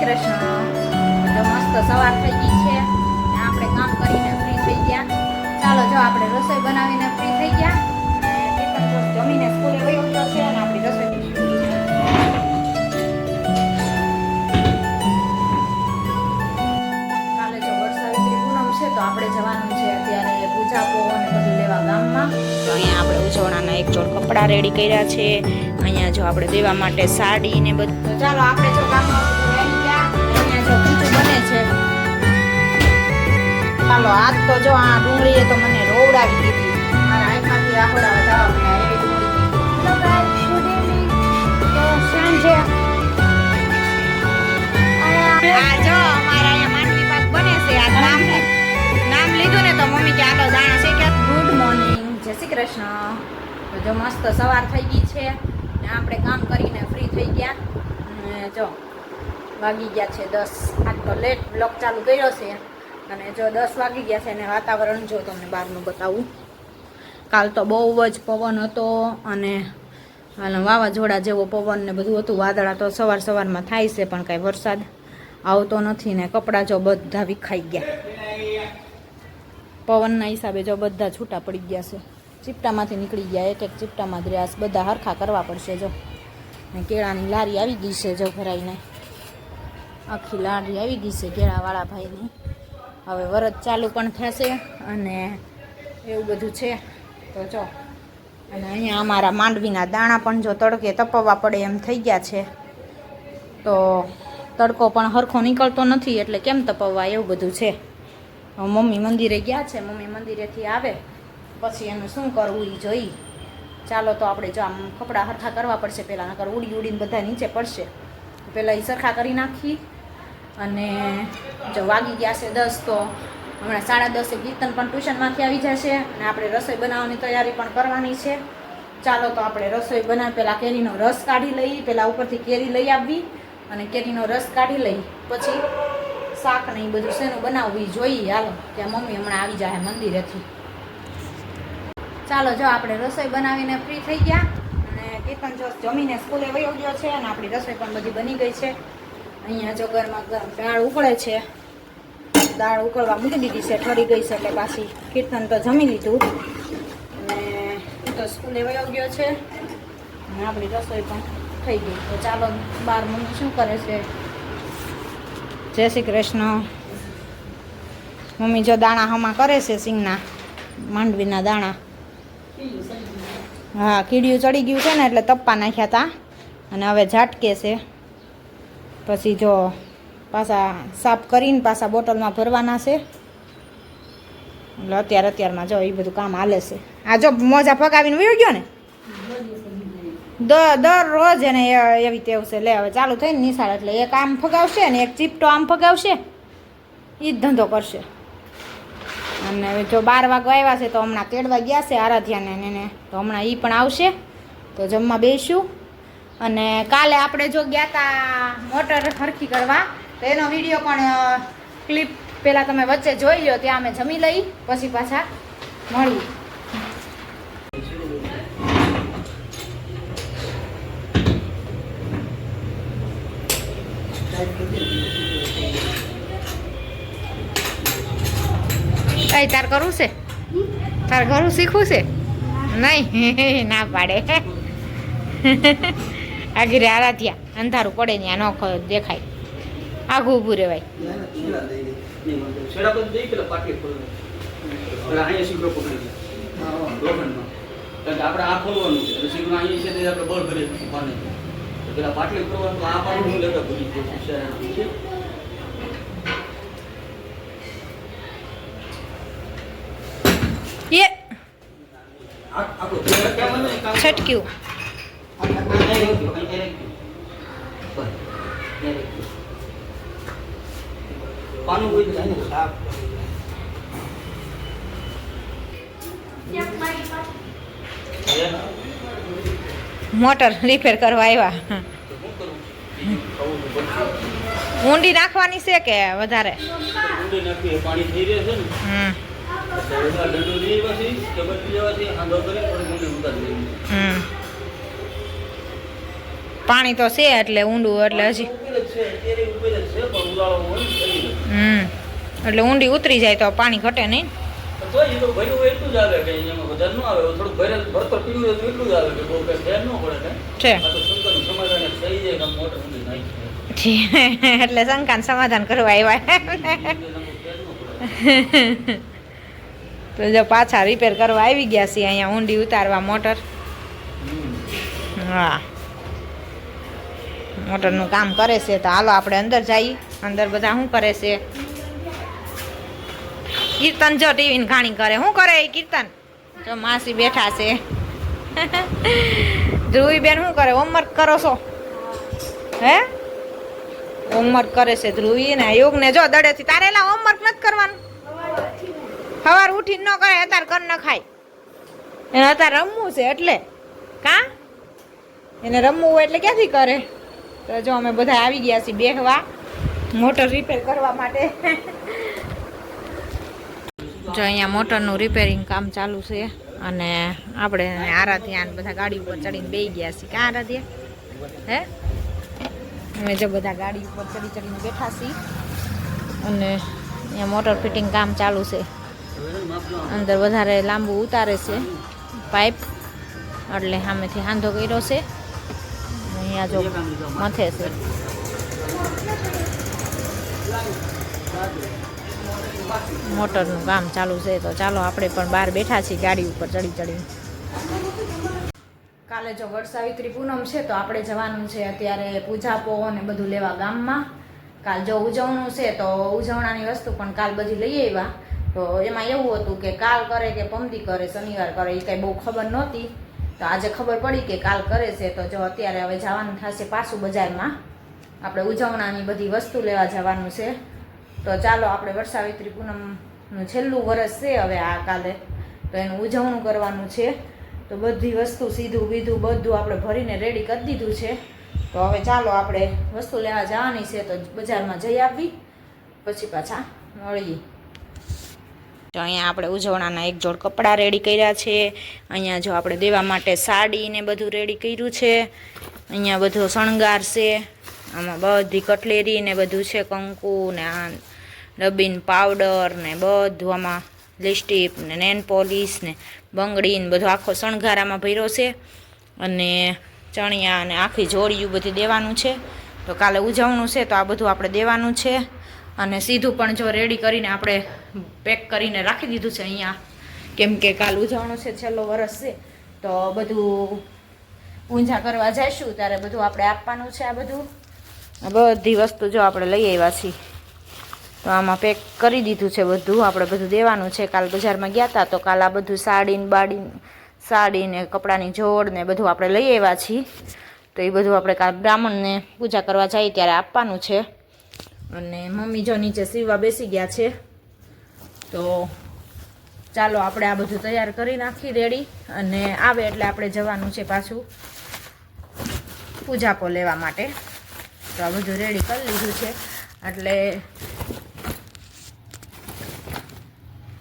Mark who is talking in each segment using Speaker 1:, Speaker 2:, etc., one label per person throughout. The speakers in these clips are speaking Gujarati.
Speaker 1: કૃષ્ણ. તો મસ્ત સવાર થઈ ગઈ છે. આપણે કામ કરીને ફ્રી થઈ ગયા. ચાલો જો આપણે રસોઈ બનાવીને ફ્રી થઈ ગયા. જમીને સ્કૂલે ગયો છે અને આપણી રસોઈ કાલે જો વરસાવિત્રી પૂનમ છે તો આપણે જવાનું છે અત્યારે પૂજા પોવો અને બધું લેવા ગામમાં. તો અહીંયા આપણે ઉજવણાના એક જોડ કપડાં રેડી કર્યા છે. અહીંયા જો આપણે દેવા માટે સાડી ને બધું. ચાલો આપણે જો ગામમાં આજ તો જો આ ડુંગળીએ તો મને રોવડાવી દીધી. મારા આંખમાંથી આહોડા વધારવા મને એવી આ જો અમારા અહીંયા માંડવી પાક બને છે. આ નામ નામ લીધું ને તો મમ્મી કે આલો દાણા છે કે ગુડ મોર્નિંગ જય શ્રી કૃષ્ણ. તો જો મસ્ત સવાર થઈ ગઈ છે. ને આપણે કામ કરીને ફ્રી થઈ ગયા. અને જો વાગી ગયા છે દસ. આજ તો લેટ બ્લોક ચાલુ કર્યો છે. અને જો દસ વાગી ગયા છે અને વાતાવરણ જો તમને બહારનું બતાવું. કાલ તો બહુ જ પવન હતો અને વાવાઝોડા જેવો પવન ને બધું હતું. વાદળા તો સવાર સવારમાં થાય છે પણ કાંઈ વરસાદ આવતો નથી ને કપડાં જો બધા વિખાઈ ગયા. પવનના હિસાબે જો બધા છૂટા પડી ગયા છે. ચીપટામાંથી નીકળી ગયા. એક એક ચીપટામાં જ બધા હરખા કરવા પડશે જો. ને કેળાની લારી આવી ગઈ છે જો ભરાઈને આખી લારી આવી ગઈ છે કેળાવાળા ભાઈની. હવે વરત ચાલુ પણ થશે અને એવું બધું છે. તો જો, અને અહીંયા અમારા માંડવીના દાણા પણ જો તડકે તપવા પડે એમ થઈ ગયા છે. તો તડકો પણ હરખો નીકળતો નથી એટલે કેમ તપવવા એવું બધું છે. મમ્મી મંદિરે ગયા છે, મમ્મી મંદિરેથી આવે. પછી એનું શું કરવું એ જોઈ. ચાલો તો આપણે જો આમ કપડાં હરખા કરવા પડશે પહેલાં નકર ઉડી ઉડીને બધા નીચે પડશે. પહેલાં એ સરખા કરી નાખી. અને જો વાગી ગયા છે દસ, તો હમણાં સાડા દસે કીર્તન પણ ટ્યુશનમાંથી આવી જશે અને આપણે રસોઈ બનાવવાની તૈયારી પણ કરવાની છે. ચાલો તો આપણે રસોઈ બનાવી પહેલાં કેરીનો રસ કાઢી લઈએ પહેલાં ઉપરથી કેરી લઈ આવવી અને કેરીનો રસ કાઢી લઈ, પછી શાક ને એ બધું શેનું બનાવવી જોઈએ. હાલો ત્યાં મમ્મી હમણાં આવી જાય મંદિરેથી. ચાલો, જો આપણે રસોઈ બનાવીને ફ્રી થઈ ગયા અને કીર્તન જો જમીને સ્કૂલે વયો ગયો છે અને આપણી રસોઈ પણ બધી બની ગઈ છે. અહીંયા જો ગરમા દાળ ઉકળે છે. દાળ ઉકળવા મૂકી દીધી છે, ઠરી ગઈ છે એટલે પાછી કીર્તન તો જમી લીધું. અને હું તો સ્કૂલે વયો ગયો છે. અને આપણી રસોઈ પણ થઈ ગઈ. તો ચાલો, બાર મમ્મી શું કરે છે? જય શ્રી કૃષ્ણ. મમ્મી જો દાણા હમા કરે છે સિંગના, માંડવીના દાણા. હા, કીડિયું ચડી ગયું છે ને એટલે તપ્પા નાખ્યા હતા અને હવે ઝાટકે છે. પછી જો પાછા સાફ કરીને પાછા બોટલમાં ભરવાના છે. એટલે અત્યારે અત્યારમાં જો એ બધું કામ હાલે છે. આ જો મોજા ફગાવીને વયો ગયો ને? દરરોજ એને એવી ટેવ છે. લે, હવે ચાલુ થઈને નિશાળ એટલે એક આમ ફગાવશે ને એક ચીપટો આમ ફગાવશે. એ જ ધંધો કરશે. અને હવે જો બાર વાગવા આવ્યા છે તો હમણાં તેડવા ગયા છે આરાધ્યાને એને તો હમણાં એ પણ આવશે. તો જમવા બેસું. અને કાલે આપણે જો ગયા હતા મોટર હરખી કરવા, તો એનો વીડિયો પણ ક્લિપ પહેલાં તમે વચ્ચે જોઈ લો ત્યાં અમે જમી લઈ, પછી પાછા મળી કઈ તાર કરવું છે? તાર ઘરું શીખવું છે? નહીં, ના પાડે. આગળ આરાધ્યા અંધારું પડે ને ન ખ- દેખાય. આઘું ઊભું રહેવાય.
Speaker 2: આપણે આ ખોલવાનું છે. અહીંયા છે તે આપણે બળ ભરી પેલા પાટલી ખોલવાનું તો આ હું લેતા છું આ
Speaker 1: છટક્યું.
Speaker 2: અહીંયા રાખ્યું, અહીંયા રાખ્યું. બસ, અહીંયા રાખ્યું. પાનું કોઈ જાય ને સાફ
Speaker 1: મોટર રિપેર કરવા આવ્યા. ઊંડી નાખવાની છે કે વધારે?
Speaker 2: ઊંડી નાખીએ, પાણી થઈ રહે છે ને.
Speaker 1: હમ.
Speaker 2: તો લઈ આવ્યા છે, ડબલ લઈ આવ્યા છે, આંધો કરી થોડી ઊંડી ઉતારી
Speaker 1: હમ. પાણી તો છે એટલે ઊંડું એટલે હજી. હમ એટલે ઊંડી ઉતરી જાય તો પાણી ઘટે નહીં.
Speaker 2: એટલું શંકા સમાધાન
Speaker 1: કરવા આવ્યા. તો જો પાછા રિપેર કરવા આવી ગયા છીએ અહીંયા ઊંડી ઉતારવા મોટર હા. મોટરનું કામ કરે છે, તો હાલો આપણે અંદર જઈએ. અંદર બધા શું કરે છે? કીર્તન જો ટીવીની ઘાણી કરે. શું કરે એ કીર્તન? જો માસી બેઠા છે. ધ્રુવી બેન શું કરે? હોમવર્ક કરો છો? હે? હોમવર્ક કરે છે ધ્રુવી ને યોગને જો દડેથી તારે એલા હોમવર્ક નથી કરવાનું. સવાર ઉઠીને ન કરે અત્યારે કર ન ખાય. એને અત્યારે રમવું છે એટલે. કા? એને રમવું હોય એટલે ક્યાંથી કરે? તો જો અમે બધા આવી ગયા છીએ બેહવા મોટર રિપેર કરવા માટે. જો અહીંયા મોટરનું રિપેરિંગ કામ ચાલુ છે અને આપણે આરાધ્યા બધા ગાડી ઉપર ચડીને બેસી ગયા છીએ. ક્યાં આરાધ્યા? હે? અમે જો બધા ગાડી ઉપર ચડી ચડીને બેઠા છીએ અને અહીંયા મોટર ફિટિંગ કામ ચાલુ છે. અંદર વધારે લાંબુ ઉતારે છે પાઇપ એટલે સામેથી હાંધો કર્યો છે. અહીંયા જો મથે છે. મોટરનું કામ ચાલુ છે, તો ચાલો આપણે પણ બહાર બેઠા છીએ ગાડી ઉપર ચડી ચડી કાલે જો વરસાવિત્રી પૂનમ છે, તો આપણે જવાનું છે અત્યારે પૂજાપો ને બધું લેવા ગામમાં. કાલ જો ઉજવણું છે, તો ઉજવણાની વસ્તુ પણ કાલ બધી લઈ આવ્યા. તો એમાં એવું હતું કે કાલ કરે કે પમદી કરે, શનિવાર કરે એ કાંઈ બહુ ખબર નહોતી. તો આજે ખબર પડી કે કાલ કરે છે, તો જો અત્યારે હવે જવાનું થશે પાછું બજારમાં. આપણે ઉજવણાની બધી વસ્તુ લેવા જવાનું છે. તો ચાલો આપણે વર્ષાવિત્રી પૂનમનું છેલ્લું વરસ છે હવે આ કાલે. તો એનું ઉજવણું કરવાનું છે. તો બધી વસ્તુ સીધું બીધું બધું આપણે ભરીને રેડી કરી દીધું છે. તો હવે ચાલો આપણે વસ્તુ લેવા જવાની છે, તો બજારમાં જઈ આવવી પછી પાછા મળીએ. તો અહીંયા આપણે ઉજવણાના એક જોડ કપડાં રેડી કર્યા છે. અહીંયા જો આપણે દેવા માટે સાડી ને બધું રેડી કર્યું છે. અહીંયા બધો શણગાર છે. આમાં બધી કટલેરી ને બધું છે, કંકુ ને આ ડબીન પાવડર ને બધું આમાં લિપસ્ટિક ને નેન પોલિશ ને બંગડી ને બધો આખો શણગાર આમાં ભર્યો છે. અને ચણિયા અને આખી જોડિયું બધું દેવાનું છે. તો કાલે ઉજવણું છે, તો આ બધું આપણે દેવાનું છે. અને સીધું પણ જો રેડી કરીને આપણે પેક કરીને રાખી દીધું છે અહીંયા. કેમ કે કાલ ઉજવણું છે, છેલ્લો વરસ છે, તો બધું ઊંઝા કરવા જઈશું, ત્યારે બધું આપણે આપવાનું છે આ બધું. બધી વસ્તુ જો આપણે લઈ આવ્યા છીએ. તો આમાં પેક કરી દીધું છે બધું, આપણે બધું દેવાનું છે. કાલ બજારમાં ગયા હતા તો કાલ આ બધું સાડીને બાડીને, સાડીને કપડાની જોડ ને બધું આપણે લઈ આવ્યા છીએ. તો એ બધું આપણે કાલ બ્રાહ્મણને પૂજા કરવા જઈએ ત્યારે આપવાનું છે. અને મમ્મી જો નીચે સીવવા બેસી ગયા છે, તો ચાલો આપણે આ બધું તૈયાર કરી નાખી રેડી. અને આવે એટલે આપણે જવાનું છે પાછું પૂજાપો લેવા માટે. તો આ બધું રેડી કરી લીધું છે. એટલે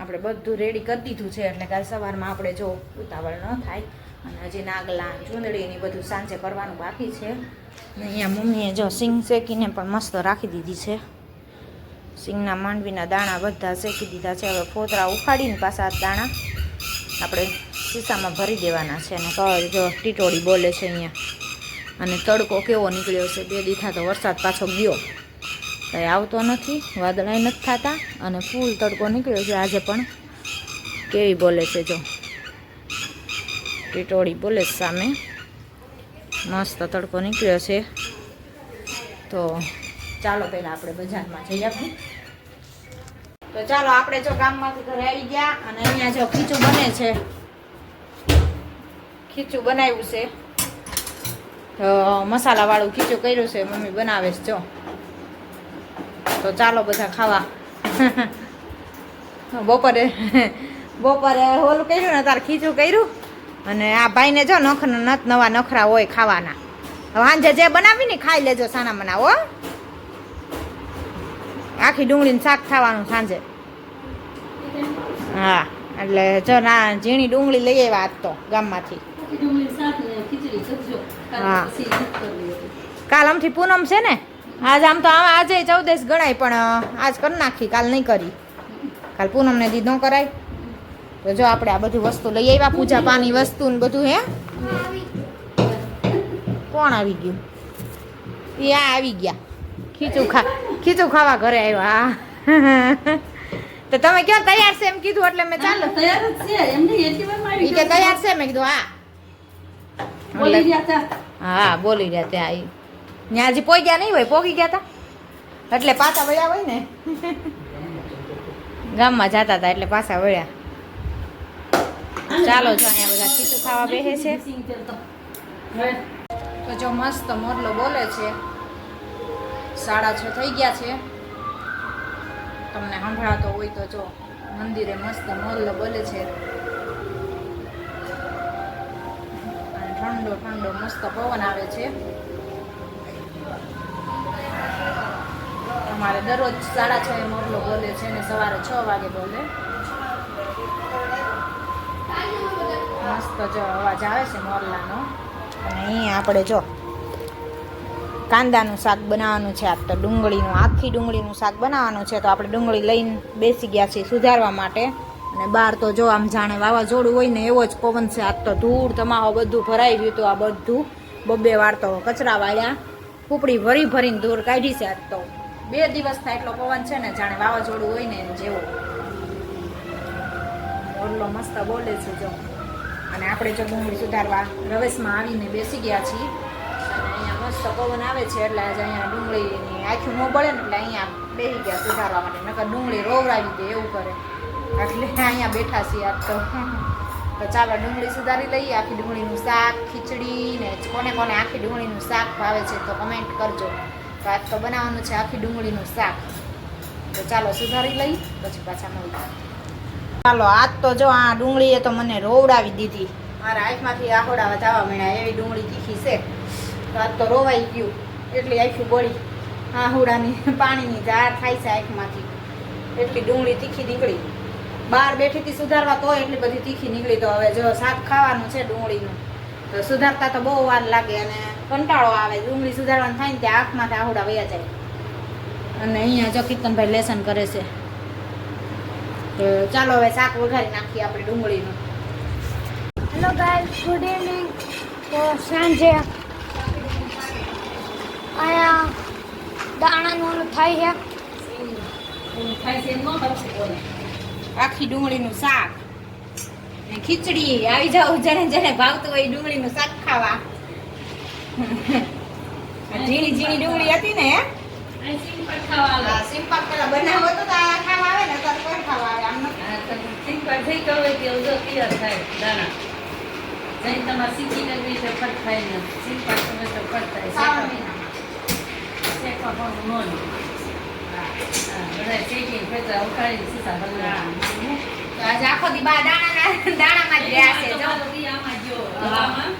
Speaker 1: આપણે બધું રેડી કરી દીધું છે. એટલે કાલ સવારમાં આપણે જો ઉતાવળ ન થાય અને હજી નાગલા ચૂંદડી ને બધું સાંજે કરવાનું બાકી છે. અહીંયા મમ્મીએ જો સિંગ શેકીને પણ મસ્ત રાખી દીધી છે. સિંગના માંડવીના દાણા બધા શેકી દીધા છે. હવે ફોતરા ઉખાડીને પાછા દાણા આપણે ખિસ્સામાં ભરી દેવાના છે. અને કર જો ટીટોળી બોલે છે અહીંયા. અને તડકો કેવો નીકળ્યો છે. બે દીઠા તો વરસાદ પાછો ગયો. કંઈ આવતો નથી, વાદળાય નથી થતા. અને ફૂલ તડકો નીકળ્યો છે આજે પણ. કેવી બોલે છે જો. ટીટોળી બોલે સામે. મસ્ત તડકો નીકળ્યો છે. તો ચાલો પહેલાં આપણે બજારમાં જઈ આવીએ તો ચાલો આપણે જો ગામમાંથી ઘરે આવી ગયા અને અહીંયા જો ખીચું બને છે. ખીચું બનાવ્યું છે. તો મસાલાવાળું ખીચું કર્યું છે, મમ્મી બનાવે છે, જો. તો ચાલો બધા ખાવા. બપોરે બપોરે ઓલું કર્યું ને, તારે ખીચું કર્યું? અને આ ભાઈને જો નખ નત નવા નખરા હોય ખાવાના. હવે સાંજે જે બનાવી ને ખાઈ લેજો સાના મના હો. આખી ડુંગળીનું શાક ખાવાનું સાંજે. હા એટલે જો ના ઝીણી ડુંગળી લઈ આવ્યા આજ તો ગામમાંથી. હા. કાલ આમથી પૂનમ છે ને? આજ આમ તો આજે ચૌદેશ ગણાય પણ આજ કરી નાખી કાલ નહીં કરી. કાલ પૂનમને દીધો કરાય. તો જો આપણે આ બધી વસ્તુ લઈ આવ્યા પૂજા પાની વસ્તુ ને બધું હે? કોણ આવી ગયું? એ આ આવી ગયા. ખીચું ખા ખીચું ખાવા ઘરે આવ્યા તો તમે ક્યાં તૈયાર છે એમ કીધું એટલે મેં ચાલો.
Speaker 3: તૈયાર જ છે એટલી
Speaker 1: ઈ કે તૈયાર છે મેં કીધું હા.
Speaker 3: બોલી રહ્યા હતા
Speaker 1: હા બોલી રહ્યા ત્યાં ઈ. ત્યાં હજી પોઈ ગયા નહીં હોય પોગી ગયા હતા એટલે પાછા વળ્યા હોય ને. ગામમાં જતા હતા એટલે પાછા વળ્યા ચાલો જો. અહીંયા બધા ખીચું ખાવા બેસે છે
Speaker 3: તો.
Speaker 1: જો મસ્ત મોરલો બોલે છે. સાડા છ થઈ ગયા છે. તમને સંભળાતો હોય તો જો મંદિરે મસ્ત મોરલો બોલે છે. અને ઠંડો ઠંડો મસ્ત પવન આવે છે. અમારે દરરોજ સાડા છ એ મોરલો બોલે છે ને સવારે છ વાગે બોલે. મસ્ત જો અવાજ આવે છે મોરલાનો. અને અહીંયા આપણે જો કાંદાનું શાક બનાવવાનું છે. આજ તો ડુંગળીનું, આખી ડુંગળીનું શાક બનાવવાનું છે. તો આપણે ડુંગળી લઈને બેસી ગયા છીએ સુધારવા માટે. અને બહાર તો જો આમ જાણે વાવાઝોડું હોય ને એવો જ પવન છે. આજ તો ધૂળ તમાહો બધું ભરાઈ ગયું હતું આ બધું. બબ્બે વાર તો કચરા વાળ્યા. કૂપડી ભરી ભરીને ધૂળ કાઢી છે આજ તો. બે દિવસ થાય એટલો પવન છે ને, જાણે વાવાઝોડું હોય ને જેવો. ઓરલો મસ્ત બોલે છે જો. અને આપણે જો ડુંગળી સુધારવા રવેશમાં આવીને બેસી ગયા છીએ. અને અહીંયા મસ્ત પવન આવે છે, એટલે આજે અહીંયા ડુંગળીની આખું ન બળે ને એટલે અહીંયા બેસી ગયા સુધારવા માટે. નકર ડુંગળી રોવરાવી દે એવું કરે. એટલે અહીંયા બેઠા છીએ આજ તો. તો ચાલો ડુંગળી સુધારી લઈએ. આખી ડુંગળીનું શાક, ખીચડી ને કોને કોને આખી ડુંગળીનું શાક ભાવે છે તો કમેન્ટ કરજો. તો આજ તો બનાવવાનું છે આખી ડુંગળીનું શાક. તો ચાલો સુધારી લઈ પછી પાછા મળીએ. ચાલો આજ તો જો આ ડુંગળીએ તો મને રોવડાવી દીધી. મારા આંખમાંથી આહોડા વધાવા મળ્યા એવી ડુંગળી તીખી છે. તો આજ તો રોવાઈ ગયું, એટલી આખી બળી. આહોડાની પાણીની ધાર થાય છે આંખમાંથી. એટલી ડુંગળી તીખી નીકળી. બહાર બેઠી હતી સુધારવા તો એટલી બધી તીખી નીકળી. તો હવે જો શાક ખાવાનું છે ડુંગળીનું, તો સુધારતા તો બહુ વાર લાગે અને કંટાળો આવે. ડુંગળી સુધારવાનું થાય ને ત્યાં આંખમાંથી આહોડા વયા જાય. અને અહીંયા જો કીર્તનભાઈ લેસન કરે છે. ચાલો હવે શાક વઘારી નાખીએ આપણે ડુંગળીનું.
Speaker 4: હેલો ગાઈસ ગુડ ઇવનિંગ તો સાંજે અહીંયા દાણાનું થાય છે.
Speaker 3: ન.
Speaker 1: આખી ડુંગળીનું શાક. ને ખીચડી. આવી જાવ જેને જેને ભાવતું હોય ડુંગળી ડુંગળીનું શાક ખાવા. ઝીણી ઝીણી ડુંગળી હતી ને સિમ્પલ પેલા બનાવો તો ખાવા આવે ને ખાવા આવે. આમ
Speaker 3: થઈ ગયો હોય તેવું જો તૈયાર થાય. દાણા. તમારે સીધી કરવી તો ફટ થાય ને. સિંગ તમે તો ફટ થાય. શેકવા- પણ ન બધા શેકીને ઉકાળીને.
Speaker 1: આજે આખો દી બા દાણા દાણામાં જ રહ્યા છે જો.
Speaker 3: આમાં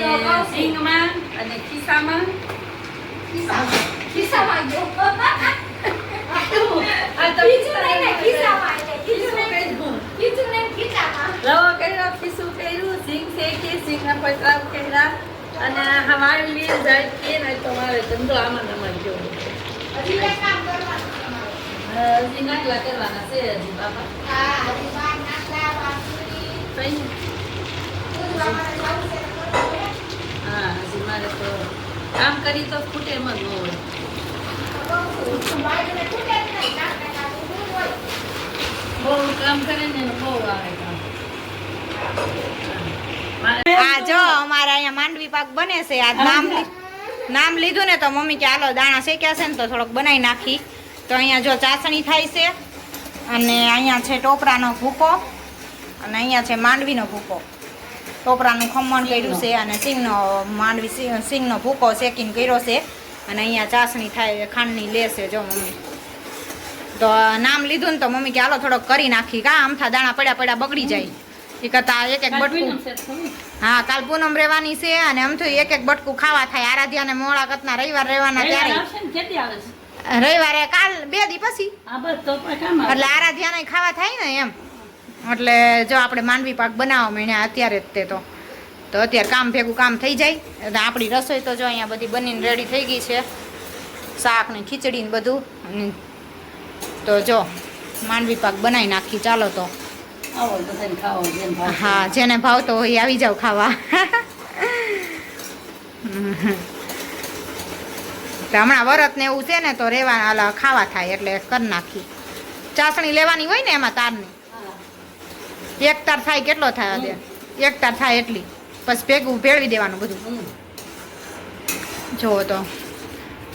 Speaker 3: જો, અને સિંગમાં અને ખિસ્સામાં.
Speaker 4: ખિસ્સામાં. ગયો.
Speaker 3: આ તો
Speaker 4: ખીચું નહીં ને ખિસ્સામાં એટલે ખીચું નહીં. ખીચું નહીં ખીચામાં
Speaker 3: રવો કર્યો ખિસ્સું કર્યું સિંગ શેકી સિંગના પતરા કર્યા. અને હવાળી જાય કે નહીં તો મારે ધંધો આમાં ને આમાં ગયો.
Speaker 1: હજી કામ કરવાનું.
Speaker 3: હજી નાટલા કરવાના છે હજી બાપા.
Speaker 1: હા હજી નાસ્તા બાસુરી.
Speaker 3: કઈ. હા હજી મારે તો કામ કરી તો ખૂટે એમ જ ન હોય. બહુ કામ કરે ને બહુ આવે કામ.
Speaker 1: આ જો અમારે અહીંયા માંડવી પાક બને છે. આ નામ નામ લીધું ને તો મમ્મી કે હાલો દાણા શેક્યા છે ને તો થોડોક બનાવી નાખી. તો અહીંયા જો ચાસણી થાય છે અને અહીંયા છે ટોપરાનો ભૂકો અને અહીંયા છે માંડવીનો ભૂકો. ટોપરાનું ખમણ કર્યું છે અને સિંગનો માંડવી સિંગ- સિંગનો ભૂકો શેકીને કર્યો છે. અને અહીંયા ચાસણી થાય ખાંડની લેશે જો મમ્મી. તો નામ લીધું ને તો મમ્મી કે હાલો થોડોક કરી નાખી કા આમથા દાણા પડ્યા પડ્યા બગડી જાય. એ કરતા એક એક બટકું હા કાલ પૂનમ રહેવાની છે અને આમ થયું એક એક બટકું ખાવા થાય. આરાધ્યા ને મોળાકતના રવિવાર રહેવાના ત્યારે. રવિવારે કાલ બે દી પછી. એટલે આરાધ્યા આરાધ્યાને ખાવા થાય ને એમ. એટલે જો આપણે માંડવી પાક બનાવવા માંડ્યા અત્યારે જ તે તો. તો અત્યારે કામ ભેગું કામ થઈ જાય. એટલે આપણી રસોઈ તો જો અહીંયા બધી બનીને રેડી થઈ ગઈ છે. શાક ને ખીચડી ને બધું. તો જો માંડવી પાક બનાવી નાખી. ચાલો તો. હા જેને ભાવતો હોય એ આવી જાવ ખાવા. તો હમણાં વરત ને એવું છે ને તો રેવા આલા ખાવા થાય એટલે કરી નાખી. ચાસણી લેવાની હોય ને એમાં તારની. એક તાર થાય કેટલો થાય તે એક તાર થાય એટલી. પછી ભેગું ભેળવી દેવાનું બધું. જુઓ તો.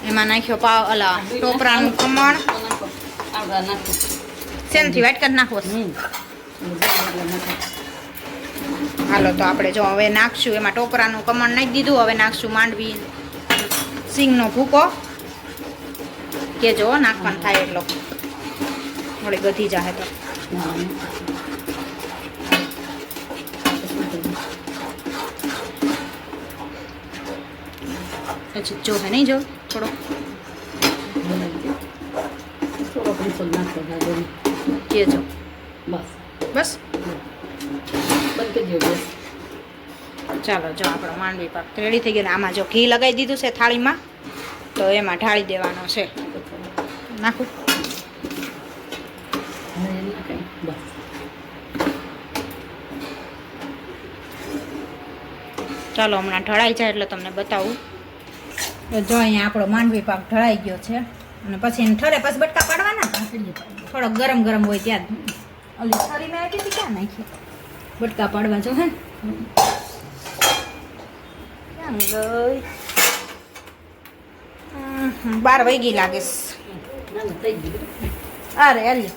Speaker 1: એમાં નાખ્યો પાવ, અલા, ટોપરાનું ખમણ. સેનથી વાઇટ કરી નાખવો. હાલો તો આપણે જો હવે નાખશું. એમાં ટોપરાનું કમણ નાખી દીધું. હવે નાખશું માંડવી, સિંગનો ભૂકો. કે જો, નાખવાનું થાય એટલો. થોડી ગધી જાહે તો. પછી જો હે નહીં જો થોડો. કે જો.
Speaker 3: બસ.
Speaker 1: બસ. ચાલો જો આપણો માંડવી પાક રેડી થઈ ગયો ને આમાં જો ઘી લગાવી દીધું છે થાળીમાં તો એમાં ઢાળી દેવાનો છે. નાખું. ચાલો હમણાં ઢળાઈ જાય એટલે તમને બતાવું. જો અહીંયા આપણો માંડવી પાક ઢળાઈ ગયો છે અને પછી એને ઠરે પછી બટકા પાડવાના થોડોક ગરમ ગરમ હોય ત્યાં. ઓલી થરી મેં આપી ક્યાં નાખી? બટકા પાડવા જો હે બાર વાગી લાગે છે.
Speaker 3: ના ના થઈ ગયું
Speaker 1: અરે અલી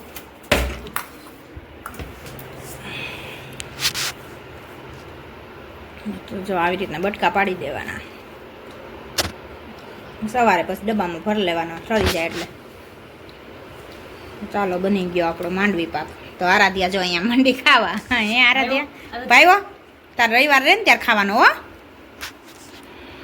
Speaker 1: તો જો આવી રીતના બટકા પાડી દેવાના. સવારે પછી ડબ્બામાં ભરી લેવાનો સળી જાય એટલે. ચાલો બની ગયો આપણો માંડવી પાક. તો આરાધ્યા જો અહીંયા માંડી ખાવા. હે આરાધ્યા. ભાઈઓ તાર રવિવાર રહે ને ત્યારે ખાવાનો હો.